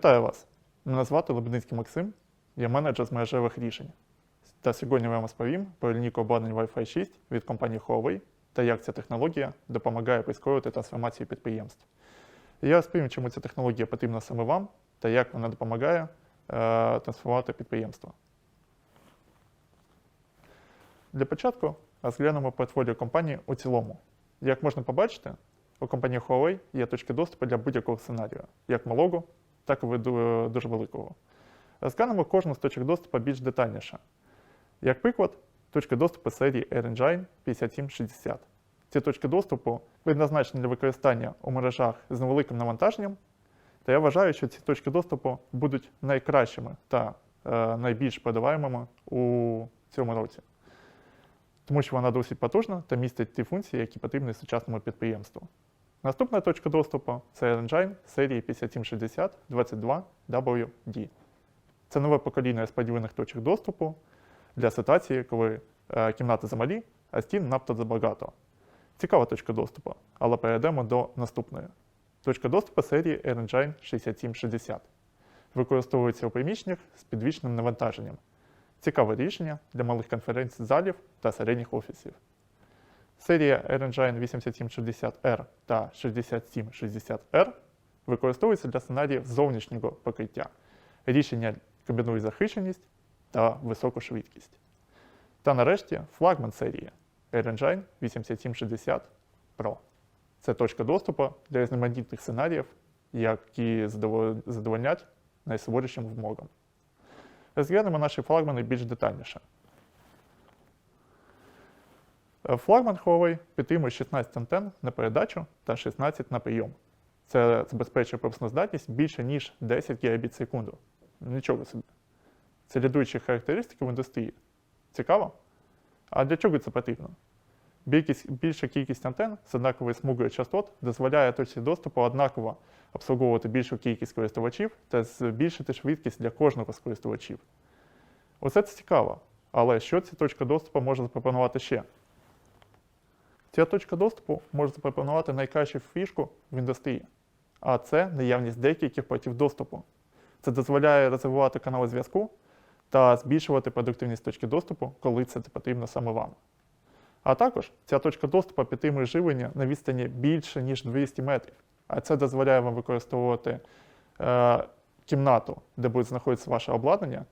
Вітаю вас! Мене звати Лебединський Максим, я менеджер з мережевих рішень. Та сьогодні я вам розповім про лінійку обладнань Wi-Fi 6 від компанії Huawei та як ця технологія допомагає прискорити трансформацію підприємств. Я розповім, чому ця технологія потрібна саме вам та як вона допомагає е, трансформувати підприємство. Для початку розглянемо портфоліо компанії у цілому. Як можна побачити, у компанії Huawei є точки доступу для будь-якого сценарію, як малого, так і дуже великого. Розглянемо кожну з точок доступу більш детальніше. Як приклад, точки доступу серії AirEngine 5760. Ці точки доступу предназначені для використання у мережах з невеликим навантаженням, та я вважаю, що ці точки доступу будуть найкращими та е, найбільш подаваємими у цьому році. Тому що вона досить потужна та містить ті функції, які потрібні сучасному підприємству. Наступна точка доступу це AirEngine серії 5760 22WD. Це нове покоління розподілених точок доступу для ситуації, коли е, кімнати замалі, а стін надто забагато. Цікава точка доступу, але перейдемо до наступної. Точка доступу серії AirEngine 6760. Використовується у приміщеннях з підвищеним навантаженням. Цікаве рішення для малих конференц-залів та середніх офісів. Серія AirEngine 8760R та 6760R використовується для сценаріїв зовнішнього покриття. Рішення комбінує захищеність та високу швидкість. Та нарешті флагман серії AirEngine 8760 Pro. Це точка доступу для різноманітних сценаріїв, які задовольнять найсуворішим вимогам. Розглянемо наші флагмани більш детальніше. Е, Флагман Huawei підтримує 16 антенн на передачу та 16 на прийом. Це забезпечує пропускноздатність більше, ніж 10 Гбіт секунду. Нічого собі. Це лідуючі характеристики в індустрії. Цікаво? А для чого це потрібно? Більша кількість антенн з однаковою смугою частот дозволяє точці доступу однаково обслуговувати більшу кількість користувачів та збільшити швидкість для кожного з користувачів. Оце це цікаво. Але що ця точка доступу може запропонувати ще? Ця точка доступу може запропонувати найкращу фішку в індустрії, а це наявність декількох портів доступу. Це дозволяє розвивати канали зв'язку та збільшувати продуктивність точки доступу, коли це потрібно саме вам. А також ця точка доступу підтримує живлення на відстані більше, ніж 200 метрів. А це дозволяє вам використовувати е, кімнату, де буде знаходитися ваше обладнання,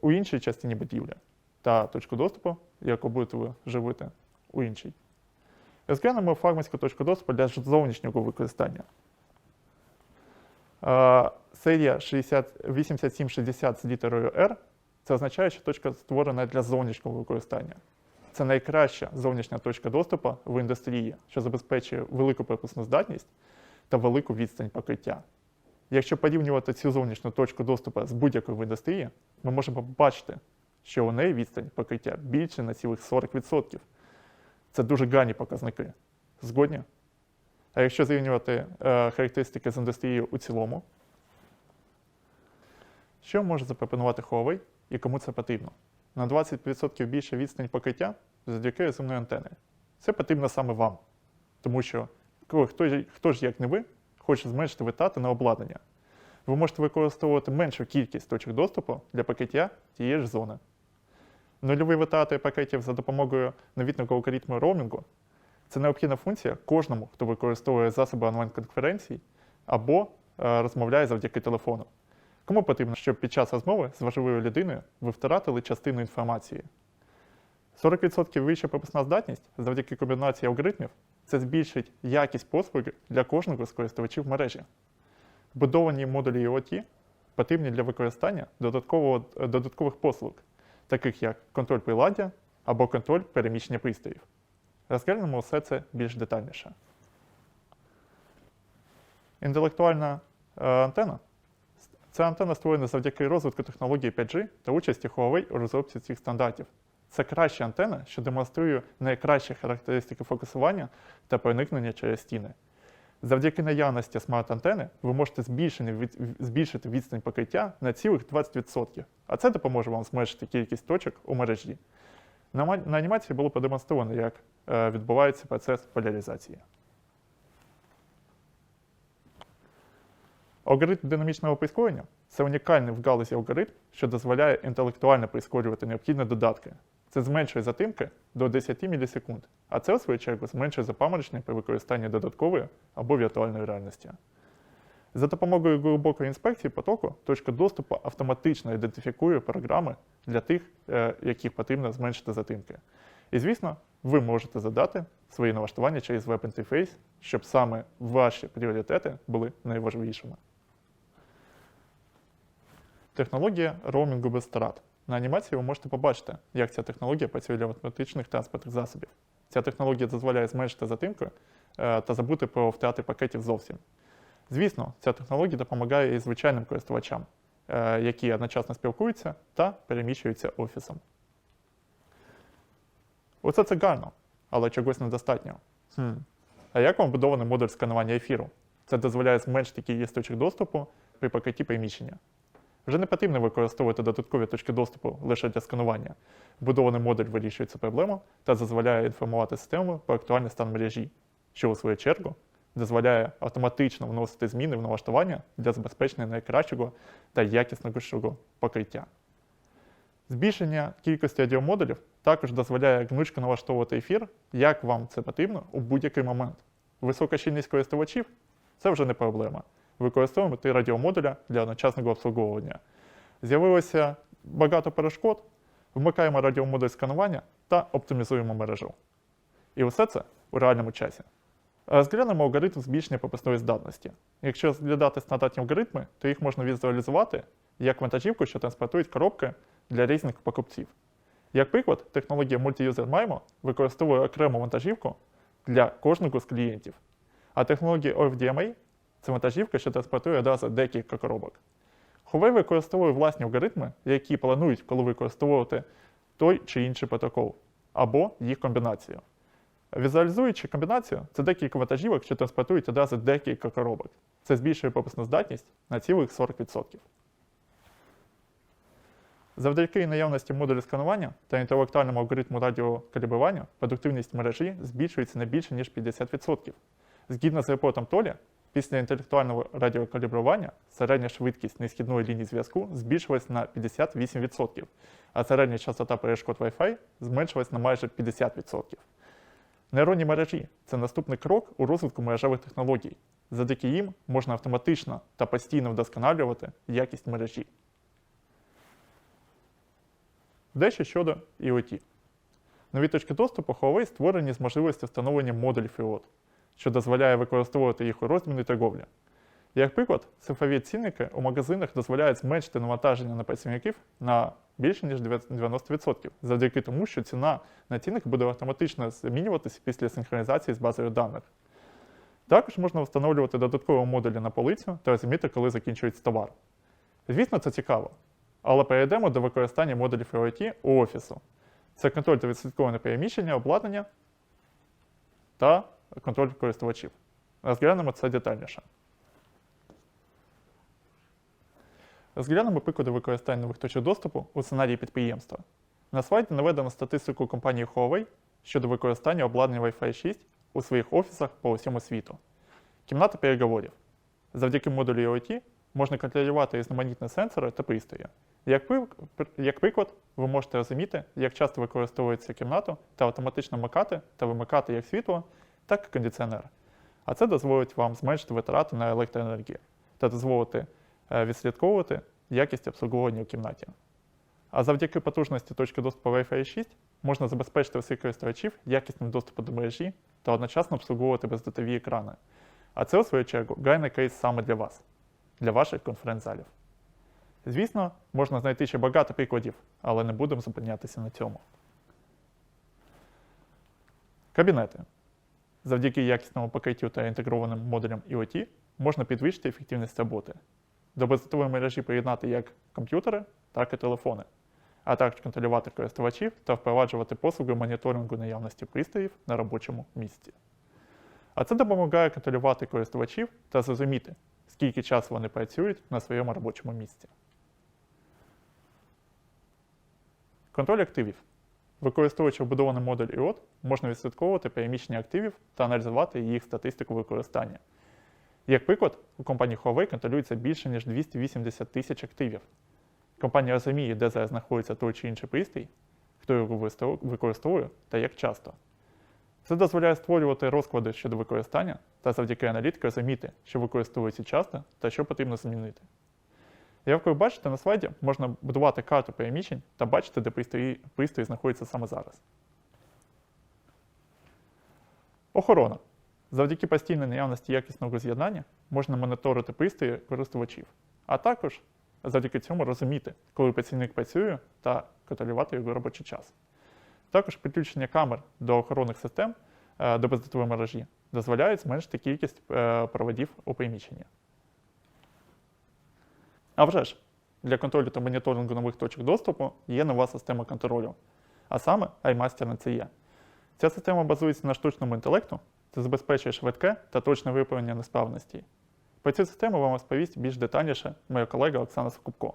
у іншій частині будівлі, та точку доступу, яку будете ви живити у іншій. Розглянемо флагманську точку доступу для зовнішнього використання. Серія 60 8760 з літерою R це означає, що точка створена для зовнішнього використання. Це найкраща зовнішня точка доступу в індустрії, що забезпечує велику пропускну здатність та велику відстань покриття. Якщо порівнювати цю зовнішню точку доступу з будь-якою в індустрії, ми можемо побачити, що у неї відстань покриття більше на цілих 40%. Це дуже гарні показники. Згодні? А якщо зрівнювати е, характеристики з індустрією у цілому, що може запропонувати Huawei і кому це потрібно? На 20% більше відстань покриття завдяки розумної антени. Це потрібно саме вам. Тому що коли хто, ж- хто ж, як не ви, хоче зменшити витрати на обладнання. Ви можете використовувати меншу кількість точок доступу для покриття тієї ж зони. Нульові витрати пакетів за допомогою новітного алгоритму роумінгу це необхідна функція кожному, хто використовує засоби онлайн-конференцій або е, розмовляє завдяки телефону. Кому потрібно, щоб під час розмови з важливою людиною ви втратили частину інформації? 40% вища пропускна здатність завдяки комбінації алгоритмів це збільшить якість послуги для кожного з користувачів мережі. Вбудовані модулі IoT потрібні для використання додаткових послуг, таких як контроль приладдя або контроль переміщення пристроїв. Розглянемо все це більш детальніше. Інтелектуальна е, антена Ця антенна створена завдяки розвитку технології 5G та участі Huawei у розробці цих стандартів. Це краща антенна, що демонструє найкращі характеристики фокусування та проникнення через стіни. Завдяки наявності смарт-антени ви можете збільшити, відстань покриття на цілих 20%, а це допоможе вам зменшити кількість точок у мережі. На, анімації було продемонстровано, як е, відбувається процес поляризації. Алгоритм динамічного прискорення це унікальний в галузі алгоритм, що дозволяє інтелектуально прискорювати необхідні додатки. Це зменшує затримки до 10 мілісекунд, а це, у свою чергу, зменшує запаморочення при використанні додаткової або віртуальної реальності. За допомогою глибокої інспекції потоку точка доступу автоматично ідентифікує програми для тих, е, яких потрібно зменшити затримки. І, звісно, ви можете задати свої налаштування через веб-інтерфейс, щоб саме ваші пріоритети були найважливішими. Технологія роумінгу без втрат. На анімації ви можете побачити, як ця технологія працює для автоматичних транспортних засобів. Ця технологія дозволяє зменшити затримку е, та забути про втрати пакетів зовсім. Звісно, ця технологія допомагає і звичайним користувачам, е, які одночасно спілкуються та переміщуються офісом. Оце це гарно, але чогось недостатньо. Хм. А як вам будований модуль сканування ефіру? Це дозволяє зменшити кількість точок доступу при пакеті приміщення. Вже не потрібно використовувати додаткові точки доступу лише для сканування. Вбудований модуль вирішує цю проблему та дозволяє інформувати систему про актуальний стан мережі, що у свою чергу дозволяє автоматично вносити зміни в налаштування для забезпечення найкращого та якіснішого покриття. Збільшення кількості аудіомодулів також дозволяє гнучко налаштовувати ефір, як вам це потрібно у будь-який момент. Висока щільність користувачів це вже не проблема. Використовуємо радіомодуля для одночасного обслуговування. З'явилося багато перешкод, вмикаємо радіомодуль сканування та оптимізуємо мережу. І усе це у реальному часі. Розглянемо алгоритм збільшення пропускної здатності. Якщо розглядати стандартні алгоритми, то їх можна візуалізувати як вантажівку, що транспортують коробки для різних покупців. Як приклад, технологія Multi-User MIMO використовує окрему вантажівку для кожного з клієнтів. А технологія OFDMA це вантажівка, що транспортує одразу декілька коробок. Huawei використовує власні алгоритми, які планують, коли використовувати той чи інший протокол, або їх комбінацію. Візуалізуючи комбінацію, це декілька вантажівок, що транспортують одразу декілька коробок. Це збільшує пропускну здатність на цілих 40%. Завдяки наявності модулю сканування та інтелектуальному алгоритму радіокалібрування продуктивність мережі збільшується на більше, ніж 50%. Згідно з репортом Толі, після інтелектуального радіокалібрування середня швидкість несхідної лінії зв'язку збільшилась на 58%, а середня частота перешкод Wi-Fi зменшилась на майже 50%. Нейронні мережі це наступний крок у розвитку мережевих технологій. Завдяки їм можна автоматично та постійно вдосконалювати якість мережі. Дещо щодо IoT. Нові точки доступу Huawei створені з можливістю встановлення модулів IoT, що дозволяє використовувати їх у розмінній торговлі. Як приклад, цифрові цінники у магазинах дозволяють зменшити навантаження на працівників на більше ніж 90%, завдяки тому, що ціна на цінник буде автоматично змінюватися після синхронізації з базою даних. Також можна встановлювати додаткові модулі на полицю та розуміти, коли закінчується товар. Звісно, це цікаво. Але перейдемо до використання модулів IoT у офісу. Це контроль та відслідковане переміщення, обладнання та контроль користувачів. Розглянемо це детальніше. Розглянемо приклади використання нових точок доступу у сценарії підприємства. На слайді наведено статистику компанії Huawei щодо використання обладнання Wi-Fi 6 у своїх офісах по усьому світу. Кімната переговорів. Завдяки модулю IoT можна контролювати різноманітні сенсори та пристрої. Як, приклад, ви можете розуміти, як часто використовується кімнату та автоматично вмикати та вимикати як світло, так і кондиціонер. А це дозволить вам зменшити витрати на електроенергію та дозволити е, відслідковувати якість обслуговування у кімнаті. А завдяки потужності точки доступу Wi-Fi 6 можна забезпечити всіх користувачів якісним доступом до мережі та одночасно обслуговувати бездатові екрани. А це, у свою чергу, гайний кейс саме для вас, для ваших конференц-залів. Звісно, можна знайти ще багато прикладів, але не будемо зупинятися на цьому. Кабінети. Завдяки якісному пакету та інтегрованим модулям IoT можна підвищити ефективність роботи. До бездатової мережі приєднати як комп'ютери, так і телефони, а також контролювати користувачів та впроваджувати послуги моніторингу наявності пристроїв на робочому місці. А це допомагає контролювати користувачів та зрозуміти, скільки часу вони працюють на своєму робочому місці. Контроль активів. Використовуючи вбудований модуль IOT, можна відслідковувати переміщення активів та аналізувати їх статистику використання. Як приклад, у компанії Huawei контролюється більше ніж 280 тисяч активів. Компанія розуміє, де зараз знаходиться той чи інший пристрій, хто його використовує та як часто. Це дозволяє створювати розклади щодо використання та завдяки аналітиці розуміти, що використовується часто та що потрібно змінити. Як ви бачите на слайді, можна будувати карту переміщень та бачити, де пристрій, пристрій знаходиться саме зараз. Охорона. Завдяки постійній наявності якісного з'єднання можна моніторити пристрої користувачів, а також завдяки цьому розуміти, коли працівник працює та контролювати його робочий час. Також підключення камер до охоронних систем е, до бездротової мережі дозволяє зменшити кількість е, проводів у приміщенні. А вже ж, для контролю та моніторингу нових точок доступу є нова система контролю, а саме iMaster NCE. Ця система базується на штучному інтелекту та забезпечує швидке та точне виправлення несправностей. Про цю систему вам розповість більш детальніше моя колега Оксана Скупко.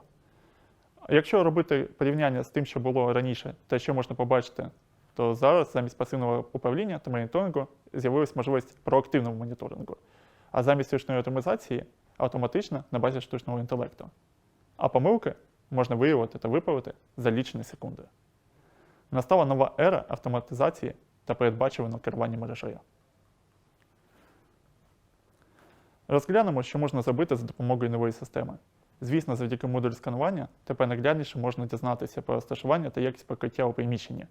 Якщо робити порівняння з тим, що було раніше, та що можна побачити, то зараз замість пасивного управління та моніторингу з'явилась можливість проактивного моніторингу, а замість штучної автоматизації автоматично на базі штучного інтелекту. А помилки можна виявити та виправити за лічені секунди. Настала нова ера автоматизації та передбачуваного керування мережею. Розглянемо, що можна зробити за допомогою нової системи. Звісно, завдяки модулю сканування тепер наглядніше можна дізнатися про розташування та якість покриття у приміщенні.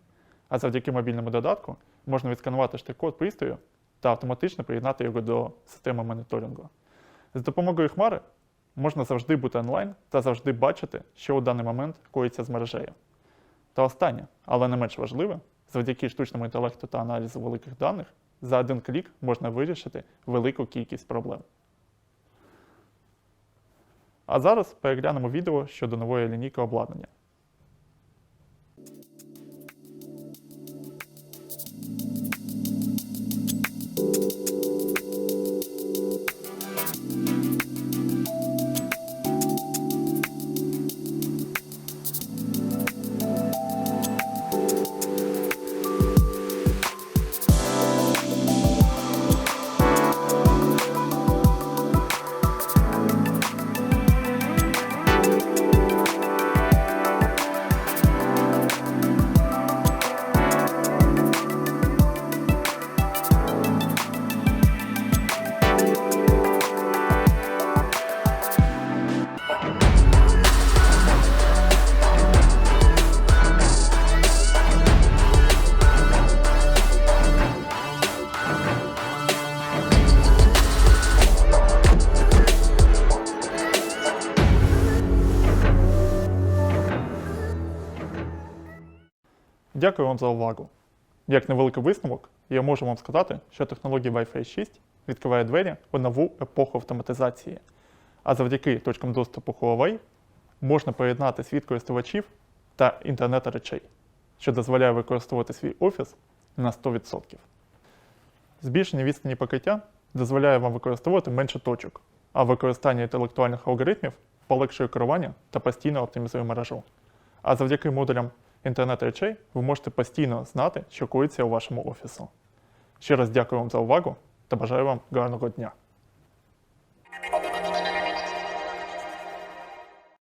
А завдяки мобільному додатку можна відсканувати штрих-код пристрою та автоматично приєднати його до системи моніторингу. З допомогою хмари можна завжди бути онлайн та завжди бачити, що у даний момент коїться з мережею. Та останнє, але не менш важливе, завдяки штучному інтелекту та аналізу великих даних, за один клік можна вирішити велику кількість проблем. А зараз переглянемо відео щодо нової лінійки обладнання. Дякую вам за увагу. Як невеликий висновок, я можу вам сказати, що технологія Wi-Fi 6 відкриває двері у нову епоху автоматизації. А завдяки точкам доступу Huawei можна поєднати світ користувачів та інтернет речей, що дозволяє використовувати свій офіс на 100%. Збільшення відстані покриття дозволяє вам використовувати менше точок, а використання інтелектуальних алгоритмів полегшує керування та постійно оптимізує мережу. А завдяки модулям інтернет речей ви можете постійно знати, що коїться у вашому офісу. Ще раз дякую вам за увагу та бажаю вам гарного дня!